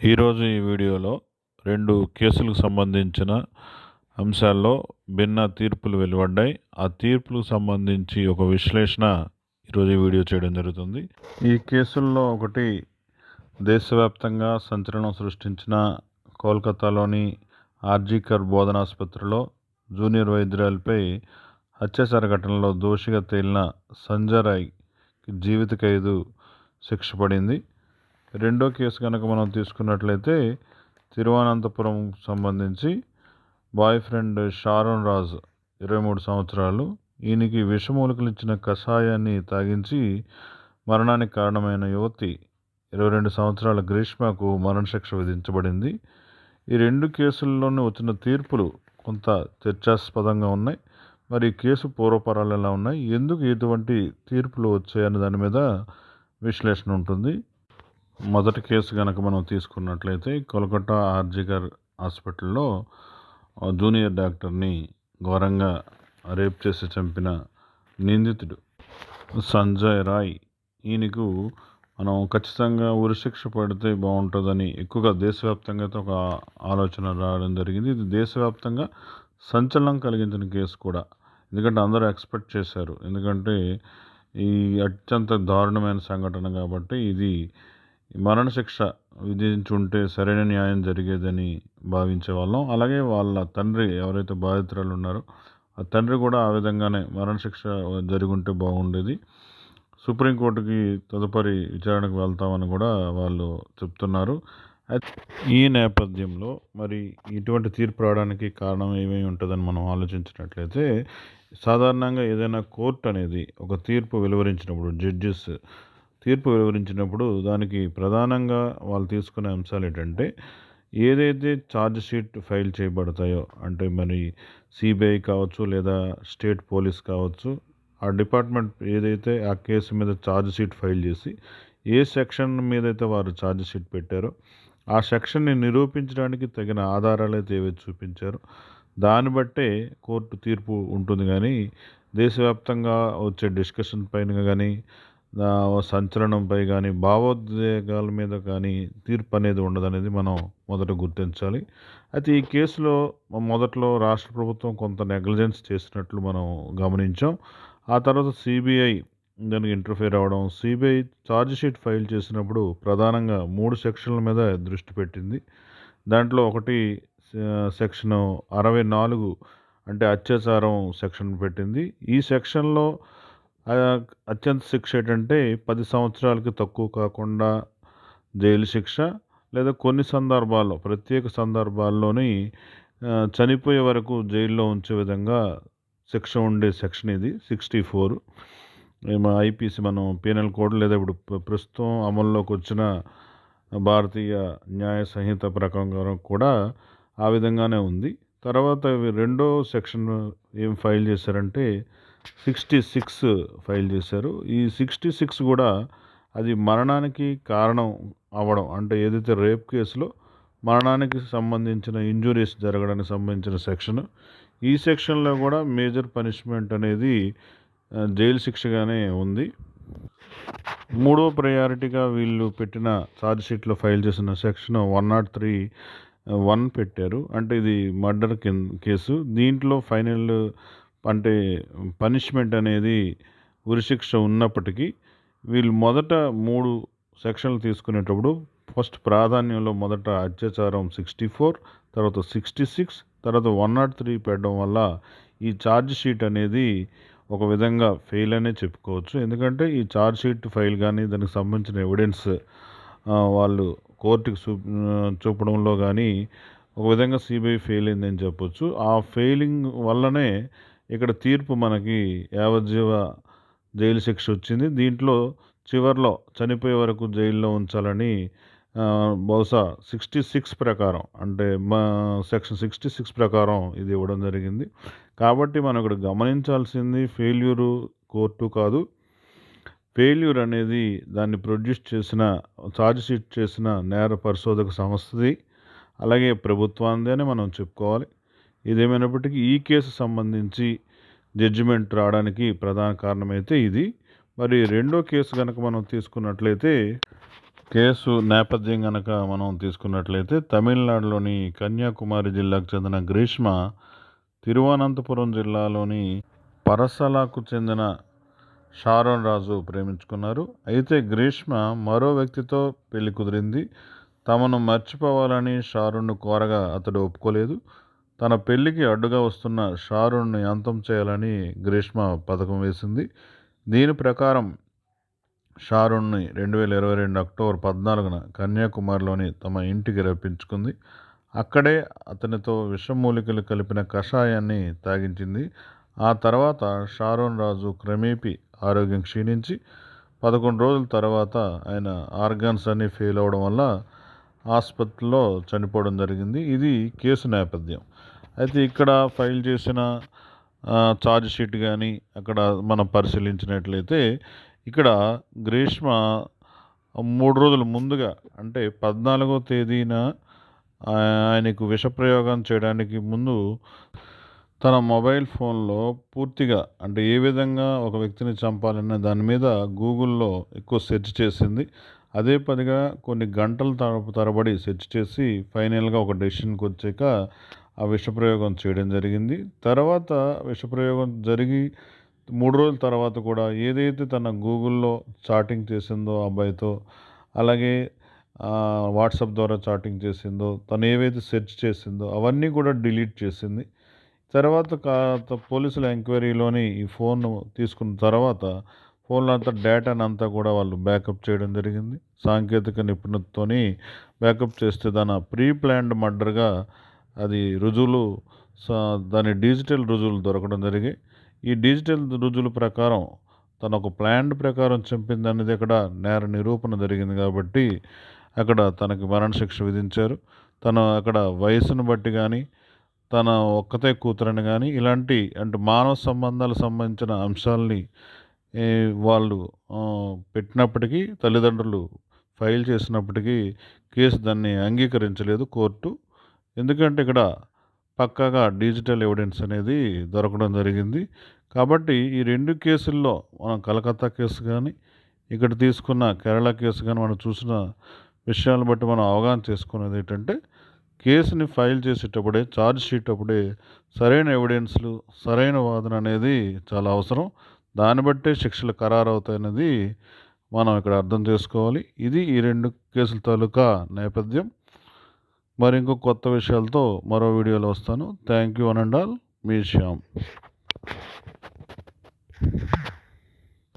ఈరోజు ఈ వీడియోలో రెండు కేసులకు సంబంధించిన అంశాల్లో భిన్న తీర్పులు వెలువడ్డాయి. ఆ తీర్పులకు సంబంధించి ఒక విశ్లేషణ ఈరోజు ఈ వీడియో చేయడం జరుగుతుంది. ఈ కేసుల్లో ఒకటి దేశవ్యాప్తంగా సంచలనం సృష్టించిన కోల్కతాలోని ఆర్జీకర్ బోధనాసుపత్రిలో జూనియర్ వైద్యురాలపై అత్యాచార ఘటనలో దోషిగా తేలిన సంజయ్ జీవిత ఖైదు శిక్ష పడింది. రెండో కేసు కనుక మనం తీసుకున్నట్లయితే తిరువనంతపురం సంబంధించి బాయ్ ఫ్రెండ్ షారోన్ రాజ్ ఇరవై మూడు సంవత్సరాలు. ఈయనకి విషమూలికలు ఇచ్చిన కషాయాన్ని తాగించి మరణానికి కారణమైన యువతి ఇరవై రెండు సంవత్సరాల గ్రీష్మకు మరణశిక్ష విధించబడింది. ఈ రెండు కేసుల్లోనే వచ్చిన తీర్పులు కొంత చర్చాస్పదంగా ఉన్నాయి. మరి కేసు పూర్వపరాలు ఎలా ఉన్నాయి? ఎందుకు ఎటువంటి తీర్పులు వచ్చాయనే దాని మీద విశ్లేషణ ఉంటుంది. మొదటి కేసు కనుక మనం తీసుకున్నట్లయితే కోల్కతా ఆర్జికర్ హాస్పిటల్లో జూనియర్ డాక్టర్ని ఘోరంగా రేప్ చేసి చంపిన నిందితుడు సంజయ్ రాయ్. ఈయనకు మనం ఖచ్చితంగా ఉరిశిక్ష పడితే బాగుంటుందని ఎక్కువగా దేశవ్యాప్తంగా అయితే ఒక ఆలోచన రావడం జరిగింది. ఇది దేశవ్యాప్తంగా సంచలనం కలిగించిన కేసు కూడా. ఎందుకంటే అందరూ ఎక్స్పెక్ట్ చేశారు. ఎందుకంటే ఈ అత్యంత దారుణమైన సంఘటన కాబట్టి ఇది మరణశిక్ష విధించుంటే సరైన న్యాయం జరిగేదని భావించే వాళ్ళం అలాగే వాళ్ళ తండ్రి ఎవరైతే బాధితురాలు ఉన్నారో ఆ తండ్రి కూడా ఆ విధంగానే మరణశిక్ష జరుగుంటే బాగుండేది. సుప్రీంకోర్టుకి తదుపరి విచారణకు వెళ్తామని కూడా వాళ్ళు చెప్తున్నారు. ఈ నేపథ్యంలో మరి ఇటువంటి తీర్పు రావడానికి కారణం ఏమేమి ఉంటుందని మనం ఆలోచించినట్లయితే సాధారణంగా ఏదైనా కోర్టు అనేది ఒక తీర్పు వెలువరించినప్పుడు జడ్జెస్ తీర్పు వివరించినప్పుడు దానికి ప్రధానంగా వాళ్ళు తీసుకునే అంశాలు ఏంటంటే ఏదైతే ఛార్జ్ షీట్ ఫైల్ చేయబడతాయో అంటే మరి సిబిఐ కావచ్చు లేదా స్టేట్ పోలీస్ కావచ్చు ఆ డిపార్ట్మెంట్ ఏదైతే ఆ కేసు మీద ఛార్జ్ షీట్ ఫైల్ చేసి ఏ సెక్షన్ మీద అయితే వారు ఛార్జ్ షీట్ పెట్టారో ఆ సెక్షన్ని నిరూపించడానికి తగిన ఆధారాలు అయితే ఏవైతే చూపించారో దాన్ని బట్టే కోర్టు తీర్పు ఉంటుంది. కానీ దేశవ్యాప్తంగా వచ్చే డిస్కషన్ పైన కానీ సంచలనంపై కానీ భావోద్వేగాల మీద కానీ తీర్పు అనేది ఉండదనేది మనం మొదట గుర్తించాలి. అయితే ఈ కేసులో మొదట్లో రాష్ట్ర ప్రభుత్వం కొంత నెగ్లిజెన్స్ చేసినట్లు మనం గమనించాం. ఆ తర్వాత సిబిఐ దానికి ఇంటర్ఫేర్ అవ్వడం సిబిఐ ఛార్జ్షీట్ ఫైల్ చేసినప్పుడు ప్రధానంగా మూడు సెక్షన్ల మీద దృష్టి పెట్టింది. దాంట్లో ఒకటి సెక్షన్ అరవై నాలుగు అంటే అత్యాచారం సెక్షన్ పెట్టింది. ఈ సెక్షన్లో అత్యంత శిక్ష ఏంటంటే పది సంవత్సరాలకి తక్కువ కాకుండా జైలు శిక్ష లేదా కొన్ని సందర్భాల్లో ప్రత్యేక సందర్భాల్లోని చనిపోయే వరకు జైల్లో ఉంచే విధంగా శిక్ష ఉండే సెక్షన్ ఇది సిక్స్టీ ఫోర్. ఐపీసీ మనం పీనల్ కోడ్ లేదా ఇప్పుడు ప్రస్తుతం అమల్లోకి వచ్చిన భారతీయ న్యాయ సంహిత ప్రకారం కూడా ఆ విధంగానే ఉంది. తర్వాత రెండో సెక్షన్ ఏం ఫైల్ చేశారంటే సిక్స్టీ సిక్స్ ఫైల్ చేశారు. ఈ సిక్స్టీ సిక్స్ కూడా అది మరణానికి కారణం అవ్వడం అంటే ఏదైతే రేప్ కేసులో మరణానికి సంబంధించిన ఇంజురీస్ జరగడానికి సంబంధించిన సెక్షన్ ఈ సెక్షన్లో కూడా మేజర్ పనిష్మెంట్ అనేది జైలు శిక్షగానే ఉంది. మూడో ప్రయారిటీగా వీళ్ళు పెట్టిన ఛార్జ్ షీట్లో ఫైల్ చేసిన section one nought three one పెట్టారు. అంటే ఇది మర్డర్ కింద కేసు. దీంట్లో ఫైనల్ అంటే పనిష్మెంట్ అనేది ఉరిశిక్ష ఉన్నప్పటికీ వీళ్ళు మొదట మూడు సెక్షన్లు తీసుకునేటప్పుడు ఫస్ట్ ప్రాధాన్యంలో మొదట అత్యాచారం సిక్స్టీ ఫోర్ తర్వాత సిక్స్టీ సిక్స్ తర్వాత వన్ నాట్ త్రీ పెట్టడం వల్ల ఈ ఛార్జ్ షీట్ అనేది ఒక విధంగా ఫెయిల్ అనే చెప్పుకోవచ్చు. ఎందుకంటే ఈ ఛార్జ్ షీట్ ఫైల్ కానీ దానికి సంబంధించిన ఎవిడెన్స్ వాళ్ళు కోర్టుకి చూ చూపడంలో కానీ ఒక విధంగా సిబిఐ ఫెయిల్ అయిందని చెప్పొచ్చు. ఆ ఫెయిలింగ్ వల్లనే ఇక్కడ తీర్పు మనకి యావజ్జీవ జైలు శిక్ష వచ్చింది. దీంట్లో చివరిలో చనిపోయే వరకు జైల్లో ఉంచాలని బహుశా సిక్స్టీ సిక్స్ ప్రకారం అంటే మా సెక్షన్ సిక్స్టీ సిక్స్ ప్రకారం ఇది ఇవ్వడం జరిగింది. కాబట్టి మనం ఇక్కడ గమనించాల్సింది ఫెయిల్యూరు కోర్టు కాదు. ఫెయిల్యూర్ అనేది దాన్ని ప్రొడ్యూస్ చేసిన ఛార్జ్ షీట్ చేసిన నేర పరిశోధక సంస్థది. అలాగే ప్రభుత్వాంది అని మనం చెప్పుకోవాలి. ఇదేమైనప్పటికీ ఈ కేసు సంబంధించి జడ్జిమెంట్ రావడానికి ప్రధాన కారణమైతే ఇది. మరి రెండో కేసు కనుక మనం తీసుకున్నట్లయితే కేసు నేపథ్యం కనుక మనం తీసుకున్నట్లయితే తమిళనాడులోని కన్యాకుమారి జిల్లాకు చెందిన గ్రీష్మ తిరువనంతపురం జిల్లాలోని పరసలాకు చెందిన షారోన్ రాజు ప్రేమించుకున్నారు. అయితే గ్రీష్మ మరో వ్యక్తితో పెళ్ళి కుదిరింది. తమను మర్చిపోవాలని షారుణ్ను కోరగా అతడు ఒప్పుకోలేదు. తన పెళ్ళికి అడ్డుగా వస్తున్న షారుణ్ని అంతం చేయాలని గ్రీష్మ పథకం వేసింది. దీని ప్రకారం షారుణ్ని రెండు వేల ఇరవై రెండు అక్టోబర్ పద్నాలుగున కన్యాకుమారిలోని తమ ఇంటికి రప్పించుకుంది. అక్కడే అతనితో విషమూలికలు కలిపిన కషాయాన్ని తాగించింది. ఆ తర్వాత షారోన్ రాజు క్రమేపీ ఆరోగ్యం క్షీణించి పదకొండు రోజుల తర్వాత ఆయన ఆర్గాన్స్ అన్నీ ఫెయిల్ అవ్వడం వల్ల ఆసుపత్రిలో చనిపోవడం జరిగింది. ఇది కేసు నేపథ్యం. అయితే ఇక్కడ ఫైల్ చేసిన ఛార్జ్ షీట్ కానీ అక్కడ మనం పరిశీలించినట్లయితే ఇక్కడ గ్రీష్మ మూడు రోజుల ముందుగా అంటే పద్నాలుగో తేదీన ఆయనకు విషప్రయోగం చేయడానికి ముందు తన మొబైల్ ఫోన్లో పూర్తిగా అంటే ఏ విధంగా ఒక వ్యక్తిని చంపాలనే దాని మీద గూగుల్లో ఎక్కువ సెర్చ్ చేసింది. అదే పదిగా కొన్ని గంటల తరబడి సెర్చ్ చేసి ఫైనల్గా ఒక డెసిషన్కి వచ్చాక ఆ విషప్రయోగం చేయడం జరిగింది. తర్వాత విషప్రయోగం జరిగి మూడు రోజుల తర్వాత కూడా ఏదైతే తన గూగుల్లో చాటింగ్ చేసిందో అబ్బాయితో అలాగే వాట్సాప్ ద్వారా చాటింగ్ చేసిందో తను ఏవైతే సెర్చ్ చేసిందో అవన్నీ కూడా డిలీట్ చేసింది. తర్వాత పోలీసుల ఎంక్వైరీలోని ఈ ఫోన్ తీసుకున్న తర్వాత ఫోన్లో అంతా డేటాను అంతా కూడా వాళ్ళు బ్యాకప్ చేయడం జరిగింది. సాంకేతిక నిపుణతతోని బ్యాకప్ చేస్తే దాని ప్రీ ప్లాన్డ్ మర్డర్గా అది రుజువులు దాని డిజిటల్ రుజువులు దొరకడం జరిగి ఈ డిజిటల్ రుజువుల ప్రకారం తన ఒక ప్లాన్ ప్రకారం చంపింది అనేది అక్కడ నేర నిరూపణ జరిగింది కాబట్టి అక్కడ తనకి మరణశిక్ష విధించారు. తను అక్కడ వయసును బట్టి కానీ తన ఒక్కతే కూతురని కానీ ఇలాంటి అంటే మానవ సంబంధాలకు సంబంధించిన అంశాలని వాళ్ళు పెట్టినప్పటికీ తల్లిదండ్రులు ఫైల్ చేసినప్పటికీ కేసు దాన్ని అంగీకరించలేదు. కోర్టు ఎందుకంటే ఇక్కడ పక్కాగా డిజిటల్ ఎవిడెన్స్ అనేది దొరకడం జరిగింది. కాబట్టి ఈ రెండు కేసుల్లో మనం కలకత్తా కేసు కానీ ఇక్కడ తీసుకున్న కేరళ కేసు కానీ మనం చూసిన విషయాలను బట్టి మనం అవగాహన చేసుకునేది ఏంటంటే కేసుని ఫైల్ చేసేటప్పుడే ఛార్జ్ షీట్ అప్పుడే సరైన ఎవిడెన్స్లు సరైన వాదన అనేది చాలా అవసరం. దాన్ని బట్టే శిక్షలు ఖరారవుతాయనేది మనం ఇక్కడ అర్థం చేసుకోవాలి. ఇది ఈ రెండు కేసుల తాలూకా నేపథ్యం. మరి ఇంకో కొత్త విషయాలతో మరో వీడియోలో వస్తాను. థ్యాంక్ యూ అనండాల్ మీ శ్యామ్